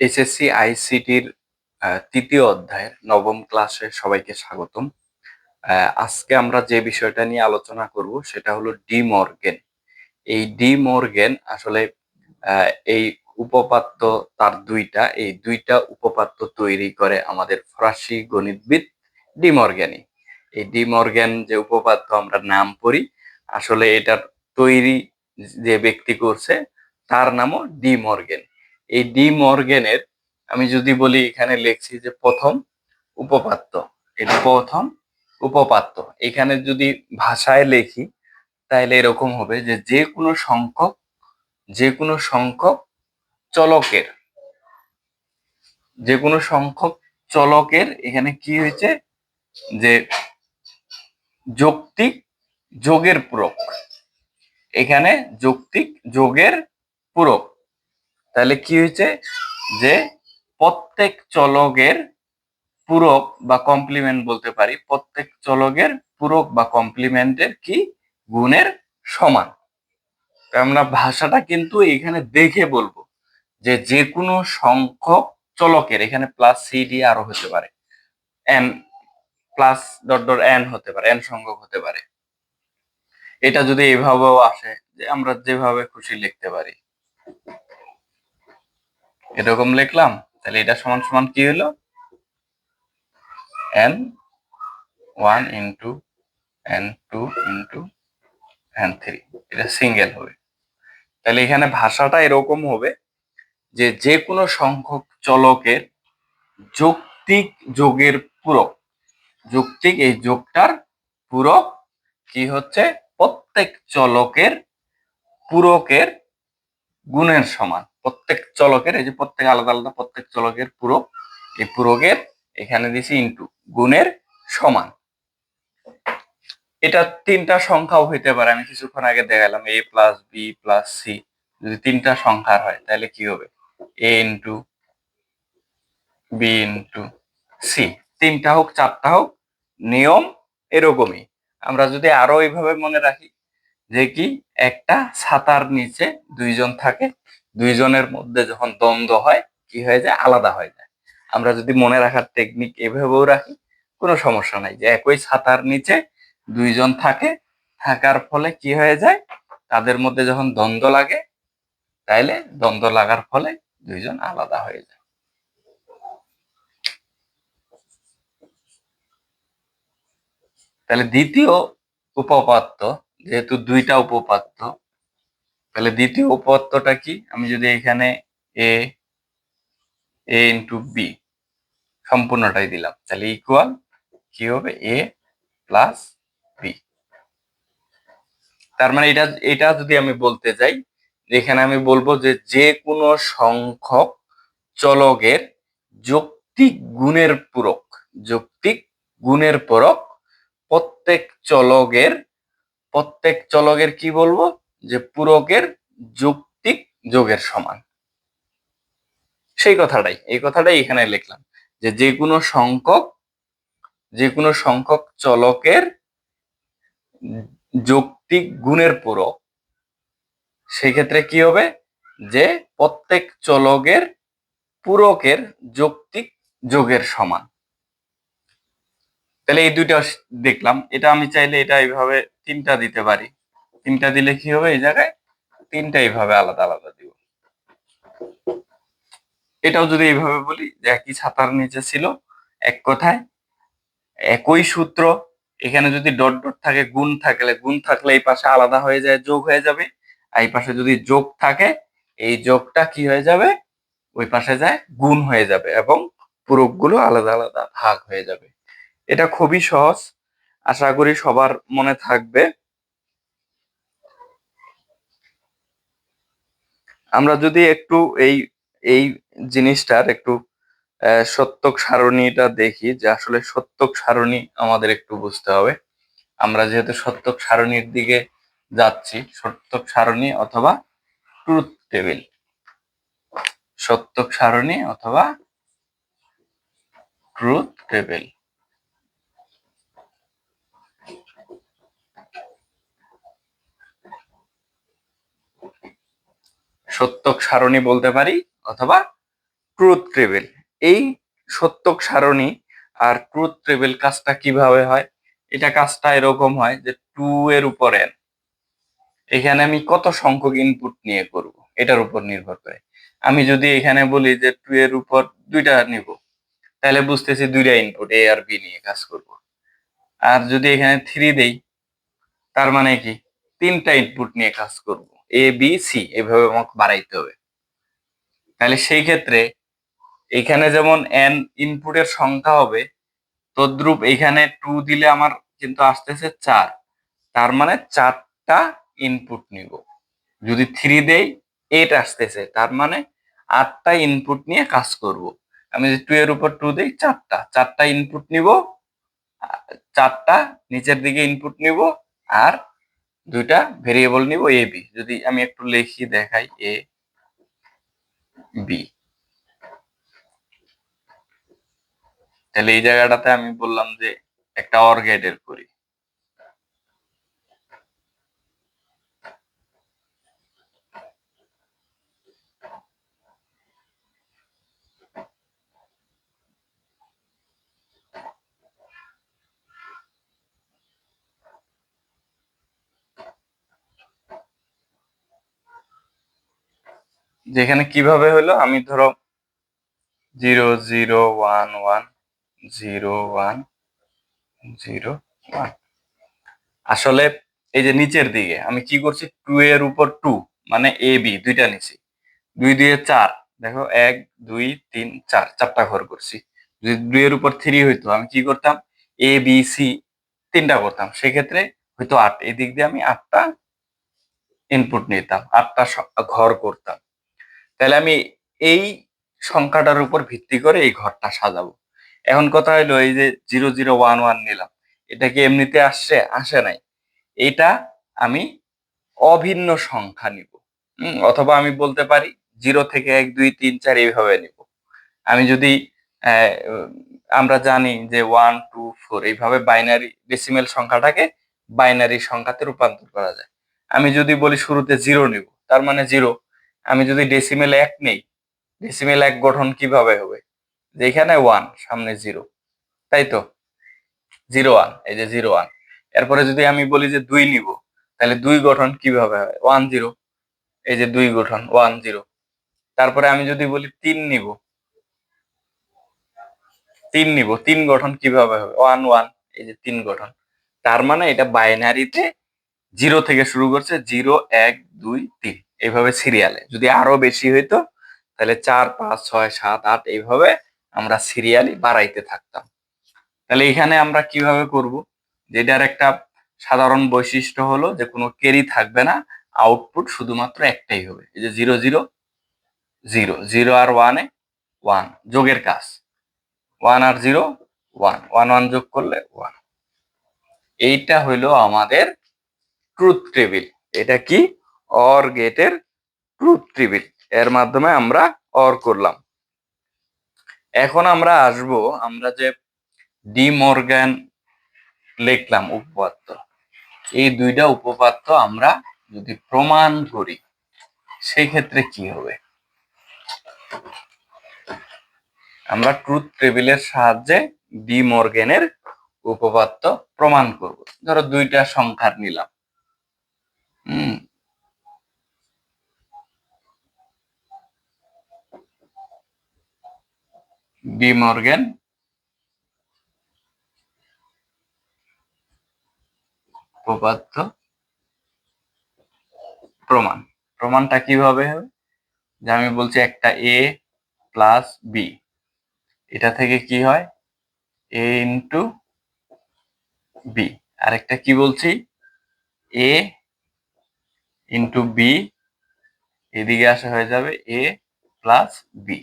HSC আইসিটির তৃতীয় অধ্যায়ের নবম ক্লাসে সবাইকে স্বাগতম। আজকে আমরা যে বিষয়টা নিয়ে আলোচনা করব সেটা হলো ডি মর্গেন এই ডি মর্গেন আসলে এই উপপাদ্য তার দুইটা, এই দুইটা উপপাদ্য তৈরি করে আমাদের ফরাসি গণিতবিদ ডি মর্গ্যানি এই ডি মর্গ্যান যে উপপাদ্য আমরা নাম পড়ি, আসলে এটার তৈরি যে ব্যক্তি করছে, তার নামও ডি মর্গেন এই ডি মর্গেনের, আমি যদি বলি এখানে লিখছি যে প্রথম উপপাদ্য। এটা প্রথম উপপাদ্য। এখানে যদি ভাষায় লিখি তাহলে এরকম হবে যে যে কোনো সংখ্যক যে কোনো সংখ্যক চলকের যে কোনো সংখ্যক চলকের এখানে কি হয়েছে? যে যৌক্তিক যোগের পূরক। এখানে যৌক্তিক যোগের পূরক। তাহলে কি হয়েছে? যে প্রত্যেক চলকের পূরক বা কমপ্লিমেন্ট বলতে পারি, প্রত্যেক চলকের পূরক বা কমপ্লিমেন্টের কি? গুণের সমান। আমরা ভাষাটা কিন্তু এখানে দেখে বলব যে যে কোনো সংখ্যক চলকের, এখানে প্লাস সি ডি আরও হতে পারে N plus dot dot N হতে পারে এন সংখ্যক হতে পারে। এটা যদি এভাবেও আসে, যে আমরা যেভাবে খুশি লিখতে পারি। এরকম লিখলাম, তাহলে এটা সমান সমান কি হলো? N one into N two into N three এটা সিঙ্গেল হবে। তাহলে এখানে ভাষাটা এরকম হবে যে যে কোনো সংখ্যক চলকের যৌক্তিক যোগের পূরক, যৌক্তিক এই যোগটার পূরক কি হচ্ছে? প্রত্যেক চলকের পূরকের গুণের সমান। প্রত্যেক চলকের, এই যে প্রত্যেক আলাদা আলাদা, প্রত্যেক চলকের পূরক এই পূরকের এখানে দিছি ইন্টু গুণের সমান। এটা তিনটা সংখ্যাও হইতে পারে, আমি কিছুক্ষণ আগে দেখালাম A plus B plus C যদি তিনটা সংখ্যার হয়, তাহলে কি হবে? A into B into C তিনটা হোক, চারটা হোক, নিয়ম এরকমই। আমরা যদি আরও এইভাবে মনে রাখি যে কি? একটা ছাতার নিচে দুইজন থাকে। দুইজনের মধ্যে যখন দ্বন্দ্ব হয়, কি হয়ে যায়? আলাদা হয়ে যায়। আমরা যদি মনে রাখার টেকনিক এভাবেও রাখি, কোনো সমস্যা নাই। যে একই ছাতার নিচে দুইজন থাকে, থাকার ফলে কি হয়ে যায়? তাদের মধ্যে যখন দ্বন্দ্ব লাগে, তাইলে দ্বন্দ্ব লাগার ফলে দুইজন আলাদা হয়ে যায়। তাহলে দ্বিতীয় উপপাদ্য যেহেতু দুইটা উপপাদ্য, তাহলে দ্বিতীয় উপপাদ্যটা কি? আমি যদি এখানে এ এ ইন্টু বি সম্পূর্ণটাই দিলাম, তাহলে ইকুয়াল কি হবে? এ প্লাস বি তার মানে এটা এটা যদি আমি বলতে যাই যেখানে আমি বলব যে যে কোনো সংখ্যক চলকের যৌক্তিক গুণের পূরক, যৌক্তিক গুণের পূরক প্রত্যেক চলকের প্রত্যেক চলকের কি বলব? যে পূরকের যৌক্তিক যোগের সমান। সেই কথাটাই, এই কথাটাই এখানে লিখলাম। যে যে কোনো সংখ্যক যে কোনো সংখ্যক চলকের যৌক্তিক গুণের পূরক, সেক্ষেত্রে কি হবে? যে প্রত্যেক চলকের পূরকের যৌক্তিক যোগের সমান। তাহলে এই দুইটা দেখলাম। এটা আমি চাইলে এটা এইভাবে তিনটা দিতে পারি। তিনটা দিলে কি হবে? এই জায়গায় তিনটা এইভাবে আলাদা আলাদা দিব। এটাও যদি এইভাবে বলি, যে একই ছাতার নিচে ছিল, এক কথায়? একই সূত্র। এখানে যদি ডট ডট থাকে, গুণ থাকলে গুণ থাকলে এই পাশে আলাদা হয়ে যায়, যোগ হয়ে যাবে। আর এই পাশে যদি যোগ থাকে, এই যোগটা কি হয়ে যাবে? ওই পাশে যায়, গুণ হয়ে যাবে এবং পূরকগুলো আলাদা আলাদা ভাগ হয়ে যাবে। এটা খুবই সহজ। আশা করি সবার মনে থাকবে। আমরা যদি একটু এই এই জিনিসটার একটু সত্যক সারণীটা দেখি যে আসলে সত্যক সারণী আমাদের একটু বুঝতে হবে। আমরা যেহেতু সত্যক সারণীর দিকে যাচ্ছি, সত্যক সারণী অথবা ট্রুথ টেবিল। সত্যক সারণী অথবা ট্রুথ টেবিল। সত্যক সারণী বলতে পারি অথবা ট্রুথ টেবিল এই সত্যক সারণী আর ট্রুথ টেবিল কাজটা কীভাবে হয়? এটা কাজটা এরকম হয় যে টু এর উপর এন এখানে আমি কত সংখ্যক ইনপুট নিয়ে করব? এটার উপর নির্ভর করে। আমি যদি এখানে বলি যে টু এর উপর দুইটা নিব, তাহলে বুঝতেছি দুইটা ইনপুট এ আর বি নিয়ে কাজ করব। আর যদি এখানে থ্রি দেই, তার মানে কি? তিনটা ইনপুট নিয়ে কাজ করব। এ বি সি এভাবে আমাকে বাড়াইতে হবে। তাহলে সেই ক্ষেত্রে এখানে যেমন এন ইনপুটের সংখ্যা হবে, তদ্রুপ এখানে টু দিলে আমার কিন্তু আসতেছে চার। তার মানে চারটা ইনপুট নিব। যদি থ্রি দেই এইট আসতেছে। তার মানে আটটা ইনপুট নিয়ে কাজ করব। আমি যদি টু এর উপর টু দিই, চারটা। চারটা ইনপুট নিব চারটা নিচের দিকে ইনপুট নিব, আর দুইটা ভেরিয়েবল নিব এ বি যদি আমি একটু লিখি, দেখাই এ বি তাহলে এই জায়গাটাতে আমি বললাম যে একটা অর গেটের করি। যেখানে কীভাবে হলো? আমি ধরো zero zero one one zero one zero one. আসলে এই যে নিচের দিকে আমি কি করছি? টু এর উপর টু মানে এ, বি, দুইটা নিছি। দুই দুয়ে চার, দেখো এক, দুই, তিন, চার, চারটা ঘর করছি। যদি দুই এর উপর থ্রি হইতো, আমি কি করতাম? এ, বি, সি, তিনটা করতাম। সেক্ষেত্রে হয়তো আট। এই দিক দিয়ে আমি আটটা ইনপুট নিতাম, আটটা ঘর করতাম। তাহলে আমি এই সংখ্যাটার উপর ভিত্তি করে এই ঘরটা সাজাবো। এখন কথা হলো এই যে জিরো জিরো ওয়ান ওয়ান নিলাম, এটা কি এমনিতে আসছে? আসে নাই। এটা আমি অভিন্ন সংখ্যা নিব। অথবা আমি বলতে পারি জিরো থেকে এক, দুই, তিন, চার এইভাবে নিব। আমি যদি আমরা জানি যে ওয়ান, টু, ফোর এইভাবে বাইনারি ডেসিমেল সংখ্যাটাকে বাইনারি সংখ্যাতে রূপান্তর করা যায়। আমি যদি বলি শুরুতে জিরো নিব, তার মানে জিরো আমি যদি ডেসিমেল এক নেই ডেসিমেল এক গঠন কীভাবে হবে? যেখানে ওয়ান সামনে জিরো তাই তো? জিরো ওয়ান এই যে জিরো ওয়ান এরপরে যদি আমি বলি যে দুই নিব, তাহলে দুই গঠন কীভাবে হয়? ওয়ান জিরো এই যে দুই গঠন ওয়ান জিরো তারপরে আমি যদি বলি তিন নিব তিন নিব, তিন গঠন কীভাবে হবে? ওয়ান ওয়ান এই যে তিন গঠন। তার মানে এটা বাইনারিতে জিরো থেকে শুরু করছে জিরো এক, দুই, তিন। এইভাবে সিরিয়ালে। যদি আরও বেশি হইতো, তাহলে চার, পাঁচ, ছয়, সাত, আট এইভাবে আমরা সিরিয়ালি বাড়াইতে থাকতাম। তাহলে এখানে আমরা কীভাবে করব? যেটার একটা সাধারণ বৈশিষ্ট্য হলো যে, কোনো কেরি থাকবে না আউটপুট শুধুমাত্র একটাই হবে। এই যে জিরো জিরো জিরো জিরো আর ওয়ানে ওয়ান যোগের কাজ। ওয়ান আর জিরো ওয়ান ওয়ান ওয়ান যোগ করলে ওয়ান এইটা হইল আমাদের ট্রুথ টেবিল এটা কি? অর গেটের ট্রুথ টেবিলের মাধ্যমে আমরা অর করলাম। এখন আমরা আসব, আমরা যে ডি মর্গ্যান লিখলাম উপপাদ্য। এই দুইটা উপপাদ্য আমরা যদি প্রমাণ করি সেই ক্ষেত্রে কি হবে? আমরা ট্রুথ টেবিলের সাহায্যে ডি মর্গেনের উপপাদ্য প্রমাণ করব। ধরো দুইটা সংখ্যার নিলাম। হুম। ডি মর্গেন উপপাদ্য প্রমাণ। প্রমাণটা কীভাবে হবে? যে আমি বলছি একটা এ প্লাস বি এটা থেকে কি হয়? এ ইন্টু বি আরেকটা কি বলছি? এ ইন্টু বি এদিকে আসা হয়ে যাবে এ প্লাস বি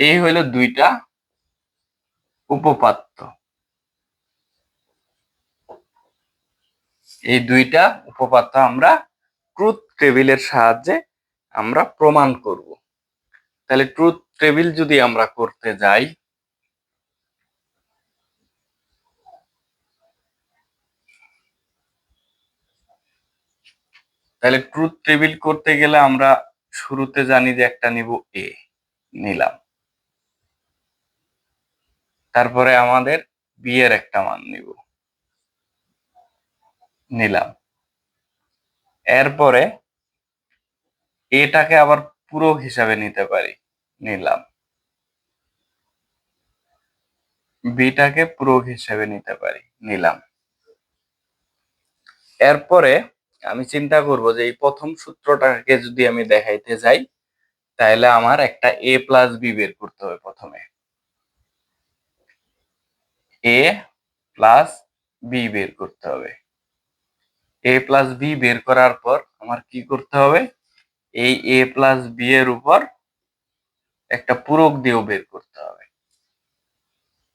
এই হইল দুইটা উপপাদ্য এই দুইটা উপপাদ্য আমরা ট্রুথ টেবিলের সাহায্যে আমরা প্রমাণ করব। তাহলে ট্রুথ টেবিল যদি আমরা করতে যাই, তাহলে ট্রুথ টেবিল করতে গেলে আমরা শুরুতে জানি যে একটা নিব এ নিলাম। তারপরে আমাদের বিয়ের একটা মান নিব। নিলাম। এরপরে এটাকে আবার পুরো হিসাবে নিতে পারি। নিলাম। বিটাকে পুরো হিসাবে নিতে পারি। নিলাম। এরপরে আমি চিন্তা করব যে এই প্রথম সূত্রটাকে যদি আমি দেখাইতে যাই, তাহলে আমার একটা এ প্লাস বি বের করতে হবে প্রথমে। এ প্লাস বি বের করতে হবে। এ প্লাস বি বের করার পর আমার কি করতে হবে? এই এ প্লাস বি এর উপর একটা পূরক দিয়েও বের করতে হবে।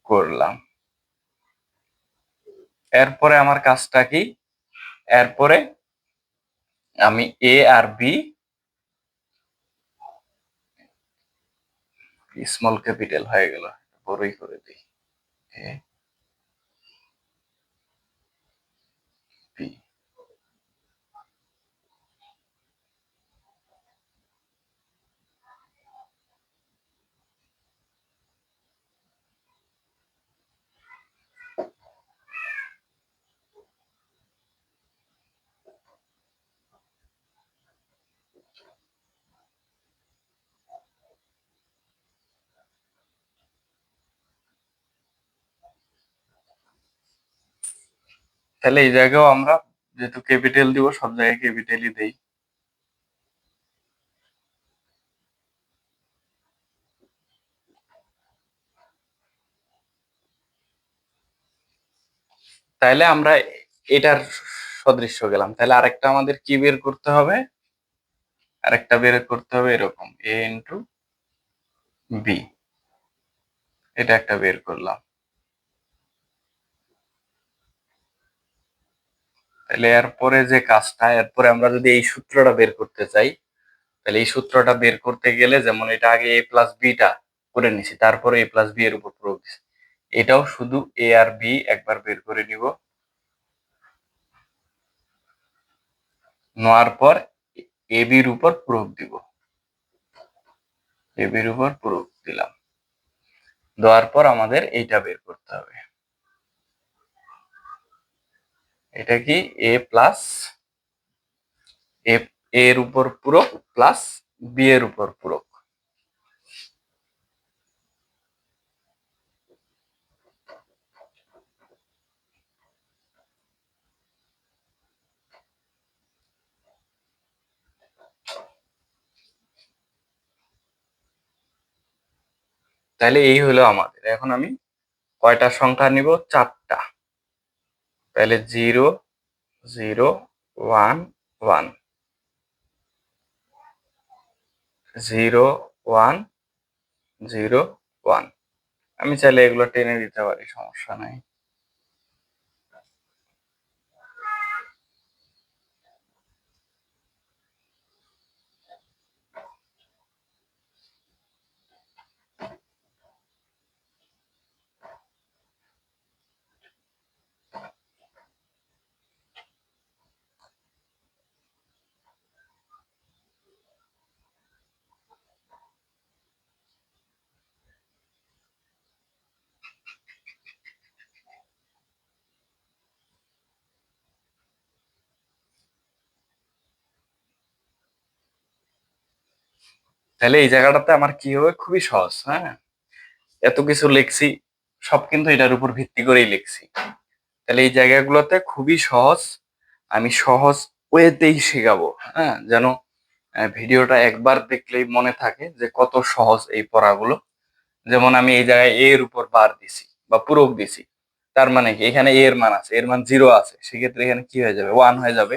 করলাম। এরপরে আমার কাজটা কি? এরপরে আমি এ আর বি স্মল ক্যাপিটাল হয়ে গেল। বড়ই করে দিই। তাহলে এই জায়গাও আমরা যেহেতু ক্যাপিটাল দিব, সব জায়গায় ক্যাপিটালই দেই। তাহলে আমরা এটার সদৃশ্য গেলাম। তাহলে আরেকটা আমাদের কি বের করতে হবে? আরেকটা বের করতে হবে এরকম এ ইন্টু বি এটা একটা বের করলাম। তাহলে এরপরে যে কাজটা, এরপরে আমরা যদি এই সূত্রটা বের করতে চাই, তাহলে এই সূত্রটা বের করতে গেলে যেমন এটা আগে এ প্লাস বিটা করে নিছি, তারপরে এ প্লাস বি এর উপর প্রয়োগ দিছি। এটাও শুধু এ আর বি একবার বের করে নিব। নেওয়ার পর এ বির উপর প্রয়োগ দিব। এ বির উপর প্রয়োগ দিলাম। দেওয়ার পর আমাদের এইটা বের করতে হবে। এটা কি? এ প্লাস এর উপর পূরক প্লাস বি এর উপর পূরক। তাহলে এই হলো আমাদের। এখন আমি কয়টা সংখ্যা নিব? চারটা। তাহলে zero zero, one one. Zero one zero, one. আমি চাইলে এগুলো টেনে দিতে পারি, সমস্যা নাই। তাহলে এই জায়গাটাতে আমার কি হবে? খুবই সহজ হ্যাঁ? এত কিছু লিখছি, সব কিন্তু এটার উপর ভিত্তি করেই লিখছি। তাহলে এই জায়গাগুলোতে খুবই সহজ, আমি সহজ ওয়েতেই শেখাবো হ্যাঁ? যেন ভিডিওটা একবার দেখলেই মনে থাকে যে কত সহজ এই পড়াগুলো। যেমন আমি এই জায়গায় এর উপর বার দিছি বা পূরক দিছি, তার মানে কি? এখানে এর মান আছে এর মান জিরো আছে, সেক্ষেত্রে এখানে কি হয়ে যাবে? ওয়ান হয়ে যাবে।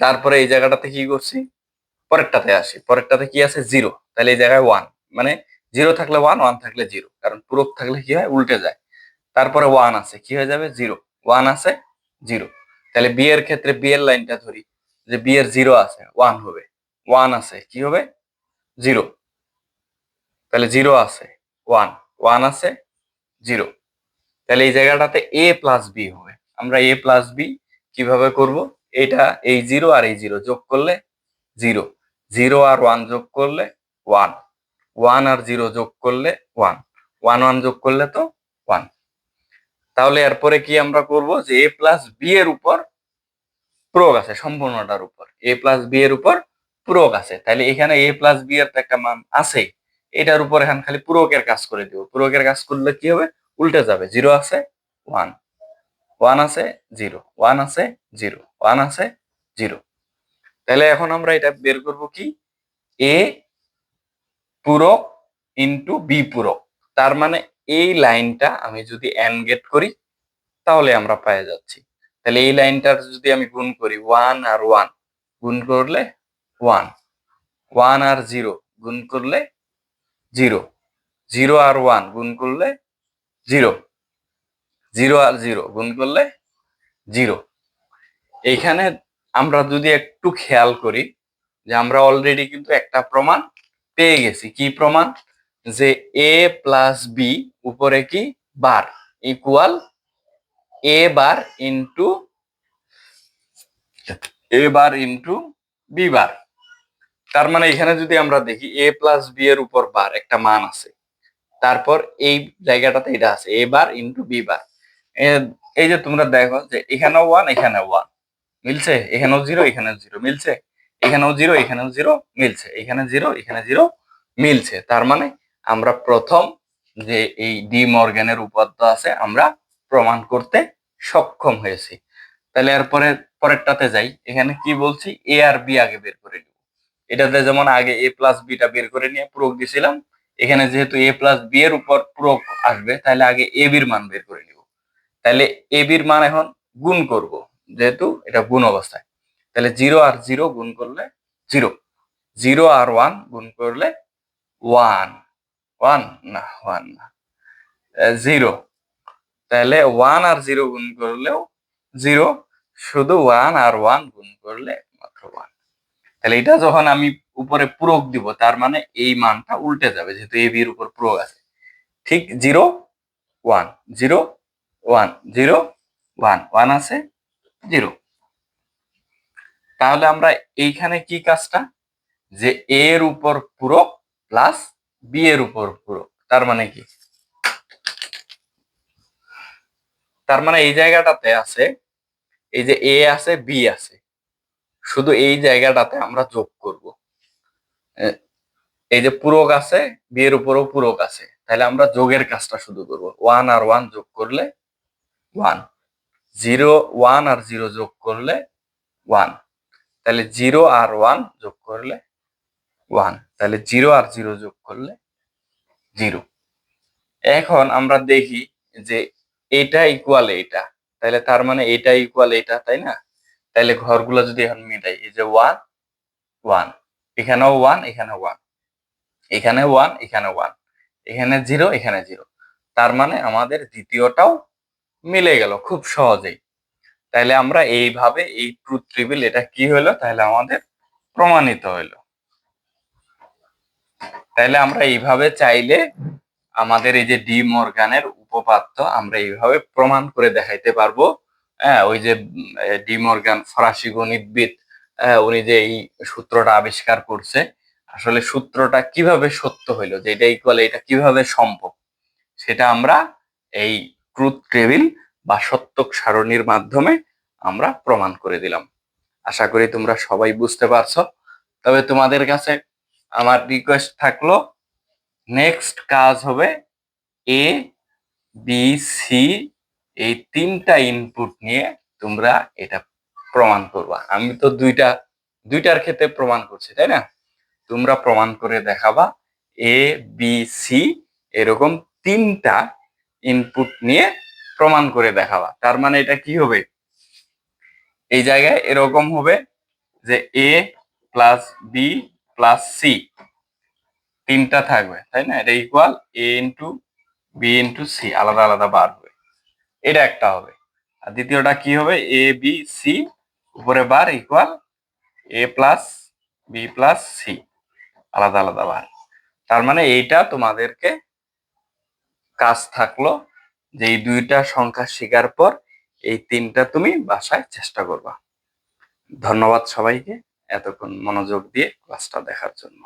তারপরে এই জায়গাটাতে কি করছি? পরেরটাতে আসি। পরেরটাতে কি আছে? জিরো তাহলে এই জায়গায় ওয়ান মানে জিরো থাকলে ওয়ান ওয়ান থাকলে জিরো কারণ পূরক থাকলে কি হয়? উল্টে যায়। তারপরে ওয়ান আছে। কি হয়ে যাবে? জিরো ওয়ান আছে জিরো তাহলে বি এর ক্ষেত্রে বি এর লাইনটা ধরি। যে বি এর জিরো আছে ওয়ান হবে। ওয়ান আছে, কি হবে? জিরো তাহলে জিরো আছে ওয়ান ওয়ান আছে জিরো তাহলে এই জায়গাটাতে এ প্লাস বি হবে। আমরা এ প্লাস বি কীভাবে করব? এটা এই জিরো আর এই জিরো যোগ করলে জিরো জিরো আর ওয়ান যোগ করলে ওয়ান। ওয়ান আর জিরো যোগ করলে ওয়ান। ওয়ান ওয়ান যোগ করলে তো ওয়ান। তাহলে এরপরে কি আমরা করব যে এ প্লাস বি এর উপর প্রয়োগ আছে, সম্পূর্ণটার উপর। এ প্লাস বি এর উপর প্রয়োগ আছে। তাহলে এখানে এ প্লাস বি এর তো একটা মান আছে। এটার উপর এখন খালি পূরকের কাজ করে দিব। পূরকের কাজ করলে কি হবে? উল্টে যাবে। জিরো আছে, ওয়ান। ওয়ান আছে, জিরো। ওয়ান আছে, জিরো। ওয়ান আছে, জিরো। তাহলে এখন আমরা এটা বের করব কি? এ পূরক ইন্টু বি পূরক। তার মানে এই লাইনটা আমি যদি এন গেট করি, তাহলে আমরা পেয়ে যাচ্ছি। তাহলে এই লাইনটার যদি আমি গুণ করি ওয়ান আর ওয়ান গুণ করলে ওয়ান ওয়ান আর জিরো গুণ করলে জিরো জিরো আর ওয়ান গুণ করলে জিরো জিরো আর জিরো গুণ করলে জিরো এইখানে আমরা যদি একটু খেয়াল করি যে আমরা অলরেডি কিন্তু একটা প্রমাণ পেয়ে গেছি। কি প্রমাণ? যে এ প্লাস বি উপরে কি? Bar equal A bar into A bar into B bar তার মানে এখানে যদি আমরা দেখি এ প্লাস বি এর উপর বার একটা মান আছে, তারপর এই জায়গাটাতে এটা আছে এ বার ইন্টু বি বার এই যে তোমরা দেখো যে এখানেও ওয়ান এখানে ওয়ান মিলছে? এখানেও জিরো এখানে জিরো মিলছে। এখানেও জিরো এখানেও জিরো মিলছে। এখানে জিরো এখানে জিরো মিলছে। তার মানে আমরা প্রথম যে এই ডি মর্গ্যানের উপাদ্য আছে, আমরা প্রমাণ করতে সক্ষম হয়েছি। তাহলে এরপরে পরেরটাতে যাই। এখানে কি বলছি? এ আর বি আগে বের করে নিব। এটাতে যেমন আগে এ প্লাস বিটা বের করে নিয়ে প্রয়োগ দিছিলাম এখানে যেহেতু এ প্লাস বি এর উপর প্রয়োগ আসবে, তাহলে আগে এ বির মান বের করে নিব। তাহলে এ বির মান এখন গুণ করব। যেহেতু এটা গুণ অবস্থায়। তাহলে জিরো আর জিরো গুণ করলে জিরো। জিরো আর ওয়ান গুণ করলে ওয়ান। ওয়ান না ওয়ান না। জিরো। তাহলে ওয়ান আর জিরো গুণ করলেও জিরো। শুধু ওয়ান আর ওয়ান গুণ করলে মাত্র ওয়ান। তাহলে এটা যখন আমি উপরে পূরক দিব, তার মানে এই মানটা উল্টে যাবে, যেহেতু এ বির উপর পূরক আছে। ঠিক zero, one. Zero one. Zero, one. One আছে জিরো। তাহলে আমরা এইখানে কি কাজটা? যে এ এর উপর পূরক প্লাস বি এর উপর পূরক। তার মানে কি? তার মানে এই জায়গাটাতে আছে, এই যে এ আছে বি আছে। শুধু এই জায়গাটাতে আমরা যোগ করব। এই যে পূরক আছে বি এর উপরও পূরক আছে। তাহলে আমরা যোগের কাজটা শুধু করব। ওয়ান আর ওয়ান যোগ করলে ওয়ান জিরো ওয়ান আর জিরো যোগ করলে ওয়ান। তাহলে জিরো আর ওয়ান যোগ করলে ওয়ান। তাহলে জিরো আর জিরো যোগ করলে জিরো। এখন আমরা দেখি যে এটা ইকুয়াল এইটা তাহলে তার মানে এটা ইকুয়াল এটা, তাই না? তাহলে ঘরগুলো যদি এখন মিটাই, এই যে ওয়ান ওয়ান এখানেও ওয়ান এখানে ওয়ান এখানে ওয়ান এখানে ওয়ান এখানে জিরো এখানে জিরো। তার মানে আমাদের দ্বিতীয়টাও মিলে গেল খুব সহজেই। তাহলে আমরা এইভাবে এই ট্রুথ টেবিল এটা কি হলো তাহলে আমাদের প্রমাণিত হইল। তাহলে আমরা এইভাবে চাইলে আমাদের এই যে ডি মর্গানের উপপাদ্য আমরা এইভাবে প্রমাণ করে দেখাইতে পারব। হ্যাঁ ওই যে ডি মর্গান ফরাসি গণিতবিদ উনি যে এই সূত্রটা আবিষ্কার করছে, আসলে সূত্রটা কীভাবে সত্য হইল, যে এটা ইকুয়াল এটা কীভাবে সম্ভব, সেটা আমরা এই ট্রুথ টেবিল বা সত্যক সারণীর মাধ্যমে আমরা প্রমাণ করে দিলাম। আশা করি তোমরা সবাই বুঝতে পারছ। তবে তোমাদের কাছে আমার রিকোয়েস্ট থাকল নেক্সট কাজ হবে এ বি সি এই তিনটা ইনপুট নিয়ে তোমরা এটা প্রমাণ করবা। আমি তো দুইটা, দুইটার ক্ষেত্রে প্রমাণ করছি, তাই না? তোমরা প্রমাণ করে দেখাবা। এ বি সি এরকম তিনটা ইনপুট নিয়ে প্রমাণ করে দেখাবা। তার মানে এটা কি হবে? এই জায়গায় এরকম হবে যে A plus B plus C তিনটা থাকবে, তাই না? এটা equal A into B into C আলাদা আলাদা বার হবে। এটা একটা হবে। আর দ্বিতীয়টা কি হবে? এ বি সি উপরে bar equal A plus B plus C আলাদা আলাদা বার। তার মানে এইটা তোমাদেরকে কাজ থাকল যে এই দুইটা সংখ্যা শিকার পর এই তিনটা তুমি বাসায় চেষ্টা করবা। ধন্যবাদ সবাইকে এতক্ষণ মনোযোগ দিয়ে ক্লাসটা দেখার জন্য।